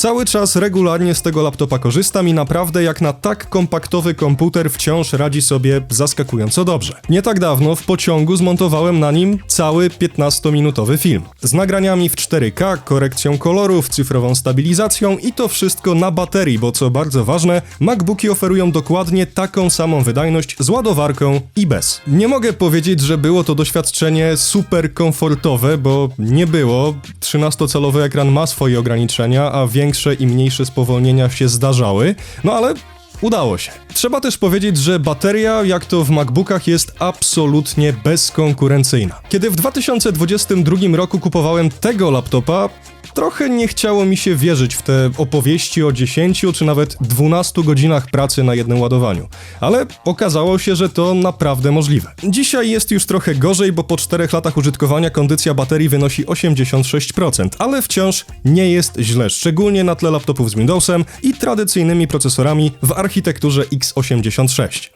Cały czas regularnie z tego laptopa korzystam i naprawdę jak na tak kompaktowy komputer wciąż radzi sobie zaskakująco dobrze. Nie tak dawno w pociągu zmontowałem na nim cały 15-minutowy film. Z nagraniami w 4K, korekcją kolorów, cyfrową stabilizacją i to wszystko na baterii, bo co bardzo ważne, MacBooki oferują dokładnie taką samą wydajność z ładowarką i bez. Nie mogę powiedzieć, że było to doświadczenie super komfortowe, bo nie było. 13-calowy ekran ma swoje ograniczenia, a większe i mniejsze spowolnienia się zdarzały, no ale Udało się. Trzeba też powiedzieć, że bateria, jak to w MacBookach, jest absolutnie bezkonkurencyjna. Kiedy w 2022 roku kupowałem tego laptopa, trochę nie chciało mi się wierzyć w te opowieści o 10 czy nawet 12 godzinach pracy na jednym ładowaniu. Ale okazało się, że to naprawdę możliwe. Dzisiaj jest już trochę gorzej, bo po 4 latach użytkowania kondycja baterii wynosi 86%, ale wciąż nie jest źle, szczególnie na tle laptopów z Windowsem i tradycyjnymi procesorami w architekturze x86.